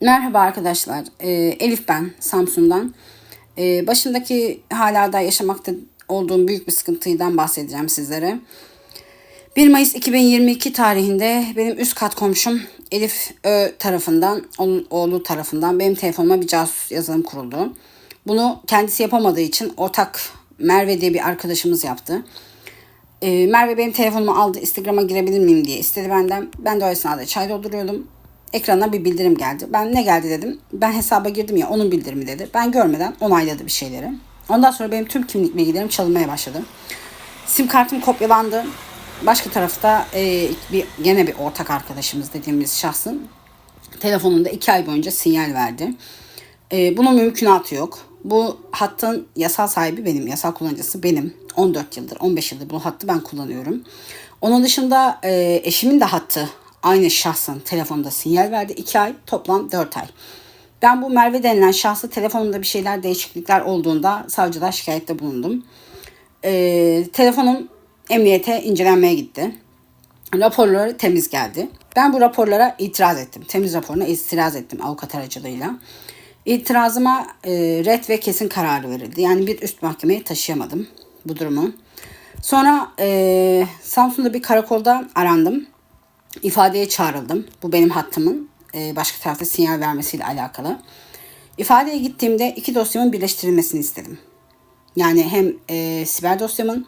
Merhaba arkadaşlar. Ee, Elif ben Samsun'dan. Ee, başımdaki hala da yaşamakta olduğum büyük bir sıkıntıdan bahsedeceğim sizlere. 1 Mayıs 2022 tarihinde benim üst kat komşum Elif Ö tarafından, onun oğlu tarafından benim telefonuma bir casus yazılım kuruldu. Bunu kendisi yapamadığı için ortak Merve diye bir arkadaşımız yaptı. Ee, Merve benim telefonumu aldı Instagram'a girebilir miyim diye istedi benden. Ben de o esnada çay dolduruyordum. Ekrana bir bildirim geldi. Ben ne geldi dedim. Ben hesaba girdim ya onun bildirimi dedi. Ben görmeden onayladı bir şeyleri. Ondan sonra benim tüm kimlik bilgilerim çalınmaya başladı. Sim kartım kopyalandı. Başka tarafta e, bir gene bir ortak arkadaşımız dediğimiz şahsın telefonunda iki ay boyunca sinyal verdi. E, bunun mümkünatı yok. Bu hattın yasal sahibi benim, yasal kullanıcısı benim. 14 yıldır, 15 yıldır bu hattı ben kullanıyorum. Onun dışında e, eşimin de hattı aynı şahsın telefonda sinyal verdi. 2 ay, toplam 4 ay. Ben bu Merve denilen şahsı telefonumda bir şeyler değişiklikler olduğunda savcıda şikayette bulundum. E, telefonum emniyete incelenmeye gitti. Raporları temiz geldi. Ben bu raporlara itiraz ettim. Temiz raporuna itiraz ettim avukat aracılığıyla. İtirazıma e, red ve kesin kararı verildi. Yani bir üst mahkemeye taşıyamadım bu durumu. Sonra e, Samsun'da bir karakolda arandım. İfadeye çağrıldım. Bu benim hattımın e, başka tarafta sinyal vermesiyle alakalı. İfadeye gittiğimde iki dosyamın birleştirilmesini istedim. Yani hem e, siber dosyamın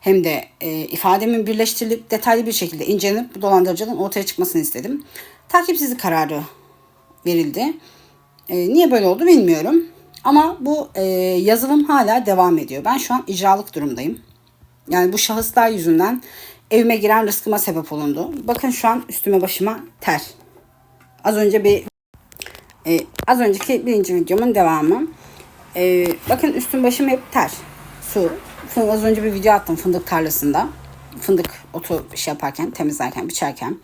hem de e, ifademin birleştirilip detaylı bir şekilde incelenip bu dolandırıcılığın ortaya çıkmasını istedim. Takipsizlik kararı verildi. E, niye böyle oldu bilmiyorum. Ama bu e, yazılım hala devam ediyor. Ben şu an icralık durumdayım. Yani bu şahıslar yüzünden evime giren rızkıma sebep olundu. Bakın şu an üstüme başıma ter. Az önce bir e, az önceki birinci videomun devamı. E, bakın üstüm başım hep ter. Su. Az önce bir video attım fındık tarlasında. Fındık otu şey yaparken, temizlerken, biçerken.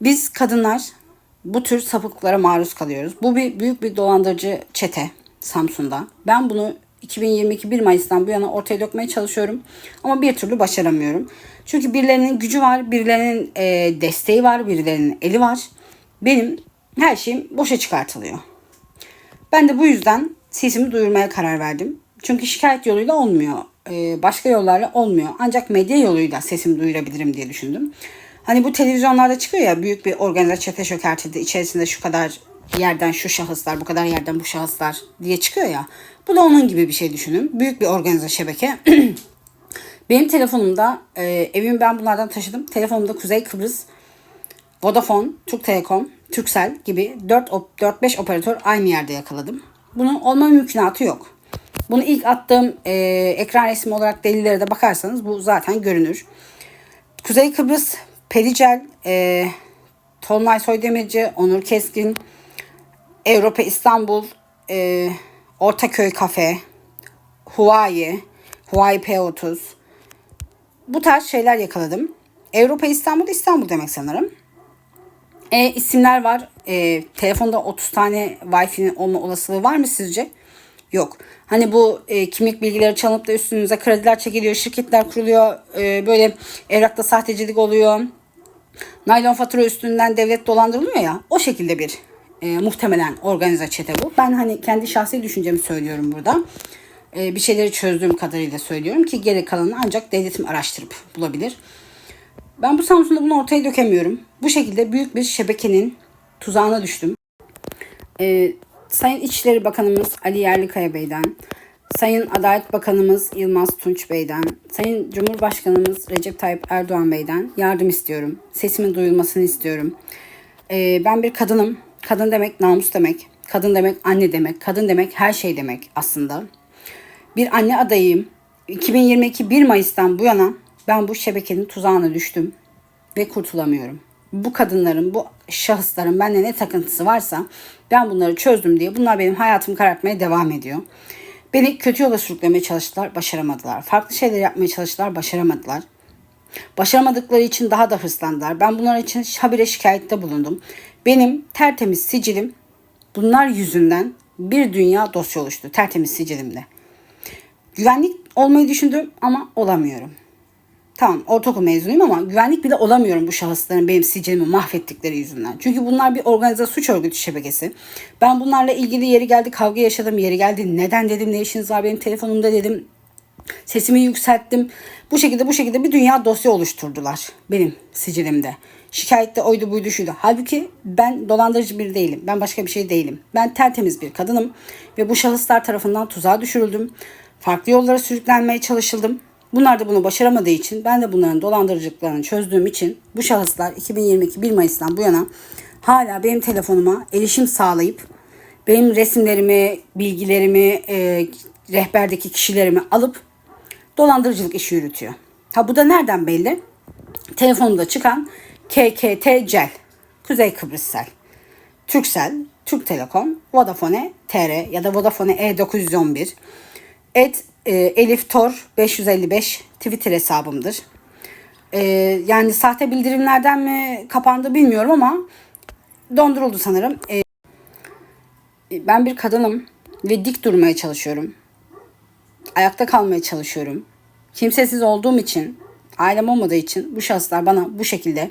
Biz kadınlar bu tür sapıklıklara maruz kalıyoruz. Bu bir büyük bir dolandırıcı çete Samsun'da. Ben bunu 2022 1 Mayıs'tan bu yana ortaya dökmeye çalışıyorum. Ama bir türlü başaramıyorum. Çünkü birilerinin gücü var, birilerinin e, desteği var, birilerinin eli var. Benim her şeyim boşa çıkartılıyor. Ben de bu yüzden sesimi duyurmaya karar verdim. Çünkü şikayet yoluyla olmuyor. Ee, başka yollarla olmuyor. Ancak medya yoluyla sesimi duyurabilirim diye düşündüm. Hani bu televizyonlarda çıkıyor ya büyük bir organize çete çökertildi. İçerisinde şu kadar yerden şu şahıslar, bu kadar yerden bu şahıslar diye çıkıyor ya. Bu da onun gibi bir şey düşünün. Büyük bir organize şebeke. Benim telefonumda, e, evimi ben bunlardan taşıdım. Telefonumda Kuzey Kıbrıs, Vodafone, Türk Telekom, Turkcell gibi 4-5 operatör aynı yerde yakaladım. Bunun olma mümkünatı yok. Bunu ilk attığım e, ekran resmi olarak delillere de bakarsanız bu zaten görünür. Kuzey Kıbrıs, Pericel, e, Tolunay Soydemirci, Onur Keskin, Avrupa İstanbul, e, Ortaköy Kafe, Huawei, Huawei P30. Bu tarz şeyler yakaladım. Avrupa İstanbul, İstanbul demek sanırım. E, isimler var. E, telefonda 30 tane Wi-Fi'nin olma olasılığı var mı sizce? Yok. Hani bu e, kimlik bilgileri çalınıp da üstünüze krediler çekiliyor, şirketler kuruluyor, e, böyle evrakta sahtecilik oluyor. Naylon fatura üstünden devlet dolandırılıyor ya. O şekilde bir e, muhtemelen organize çete bu. Ben hani kendi şahsi düşüncemi söylüyorum burada. E, bir şeyleri çözdüğüm kadarıyla söylüyorum ki geri kalanını ancak devletim araştırıp bulabilir. Ben bu Samsun'da bunu ortaya dökemiyorum. Bu şekilde büyük bir şebekenin tuzağına düştüm. Ee, Sayın İçişleri Bakanımız Ali Yerlikaya Bey'den, Sayın Adalet Bakanımız Yılmaz Tunç Bey'den, Sayın Cumhurbaşkanımız Recep Tayyip Erdoğan Bey'den yardım istiyorum. Sesimin duyulmasını istiyorum. Ee, ben bir kadınım. Kadın demek namus demek. Kadın demek anne demek. Kadın demek her şey demek aslında. Bir anne adayıyım. 2022 1 Mayıs'tan bu yana ben bu şebekenin tuzağına düştüm ve kurtulamıyorum. Bu kadınların, bu şahısların bende ne takıntısı varsa ben bunları çözdüm diye bunlar benim hayatımı karartmaya devam ediyor. Beni kötü yola sürüklemeye çalıştılar, başaramadılar. Farklı şeyler yapmaya çalıştılar, başaramadılar. Başaramadıkları için daha da hırslandılar. Ben bunlar için habire şikayette bulundum. Benim tertemiz sicilim bunlar yüzünden bir dünya dosya oluştu. Tertemiz sicilimde. Güvenlik olmayı düşündüm ama olamıyorum. tamam ortaokul mezunuyum ama güvenlik bile olamıyorum bu şahısların benim sicilimi mahvettikleri yüzünden. Çünkü bunlar bir organize suç örgütü şebekesi. Ben bunlarla ilgili yeri geldi kavga yaşadım, yeri geldi neden dedim, ne işiniz var benim telefonumda dedim. Sesimi yükselttim. Bu şekilde bu şekilde bir dünya dosya oluşturdular benim sicilimde. Şikayette oydu buydu şuydu. Halbuki ben dolandırıcı biri değilim. Ben başka bir şey değilim. Ben tertemiz bir kadınım. Ve bu şahıslar tarafından tuzağa düşürüldüm. Farklı yollara sürüklenmeye çalışıldım. Bunlar da bunu başaramadığı için ben de bunların dolandırıcılıklarını çözdüğüm için bu şahıslar 2022 1 Mayıs'tan bu yana hala benim telefonuma erişim sağlayıp benim resimlerimi, bilgilerimi, e, rehberdeki kişilerimi alıp dolandırıcılık işi yürütüyor. Ha bu da nereden belli? Telefonumda çıkan KKT Cel, Kuzey Kıbrıssel, Türksel, Türk Telekom, Vodafone TR ya da Vodafone E911, et e, Elif Tor 555 Twitter hesabımdır. E, yani sahte bildirimlerden mi kapandı bilmiyorum ama donduruldu sanırım. E, ben bir kadınım ve dik durmaya çalışıyorum. Ayakta kalmaya çalışıyorum. Kimsesiz olduğum için, ailem olmadığı için bu şahıslar bana bu şekilde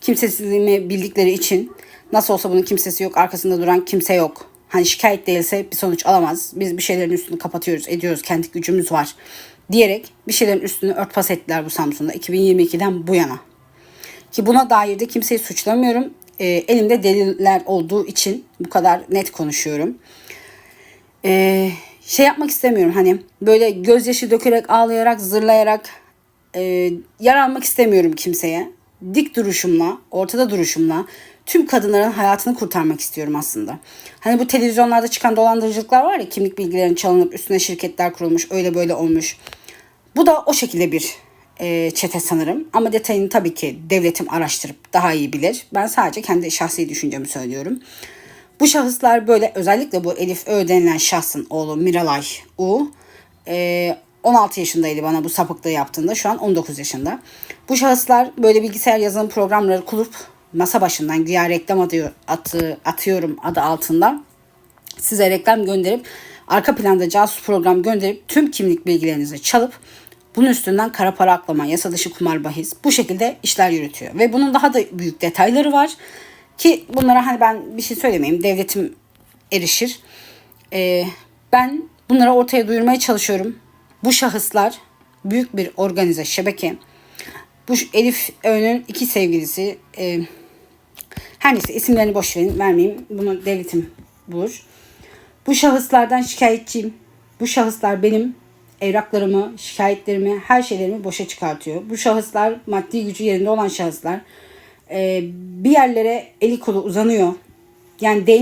kimsesizliğimi bildikleri için nasıl olsa bunun kimsesi yok, arkasında duran kimse yok. Hani şikayet değilse bir sonuç alamaz. Biz bir şeylerin üstünü kapatıyoruz, ediyoruz, kendi gücümüz var diyerek bir şeylerin üstünü örtbas ettiler bu Samsun'da 2022'den bu yana. Ki buna dair de kimseyi suçlamıyorum. E, elimde deliller olduğu için bu kadar net konuşuyorum. E, şey yapmak istemiyorum hani böyle gözyaşı dökerek ağlayarak zırlayarak e, yer almak istemiyorum kimseye. Dik duruşumla, ortada duruşumla tüm kadınların hayatını kurtarmak istiyorum aslında. Hani bu televizyonlarda çıkan dolandırıcılıklar var ya kimlik bilgilerinin çalınıp üstüne şirketler kurulmuş öyle böyle olmuş. Bu da o şekilde bir e, çete sanırım. Ama detayını tabii ki devletim araştırıp daha iyi bilir. Ben sadece kendi şahsi düşüncemi söylüyorum. Bu şahıslar böyle özellikle bu Elif Ö denilen şahsın oğlu Miralay U. e, 16 yaşındaydı bana bu sapıklığı yaptığında. Şu an 19 yaşında. Bu şahıslar böyle bilgisayar yazılım programları kurup masa başından güya reklam atıyor, atı, atıyorum adı altında size reklam gönderip arka planda casus program gönderip tüm kimlik bilgilerinizi çalıp bunun üstünden kara para aklama, yasa dışı kumar bahis bu şekilde işler yürütüyor. Ve bunun daha da büyük detayları var ki bunlara hani ben bir şey söylemeyeyim devletim erişir. Ee, ben bunları ortaya duyurmaya çalışıyorum. Bu şahıslar büyük bir organize şebeke. Bu Elif Öğün'ün iki sevgilisi e, her neyse isimlerini boş verin vermeyeyim. Bunu devletim bulur. Bu şahıslardan şikayetçiyim. Bu şahıslar benim evraklarımı, şikayetlerimi, her şeylerimi boşa çıkartıyor. Bu şahıslar maddi gücü yerinde olan şahıslar. Ee, bir yerlere eli kolu uzanıyor. Yani değin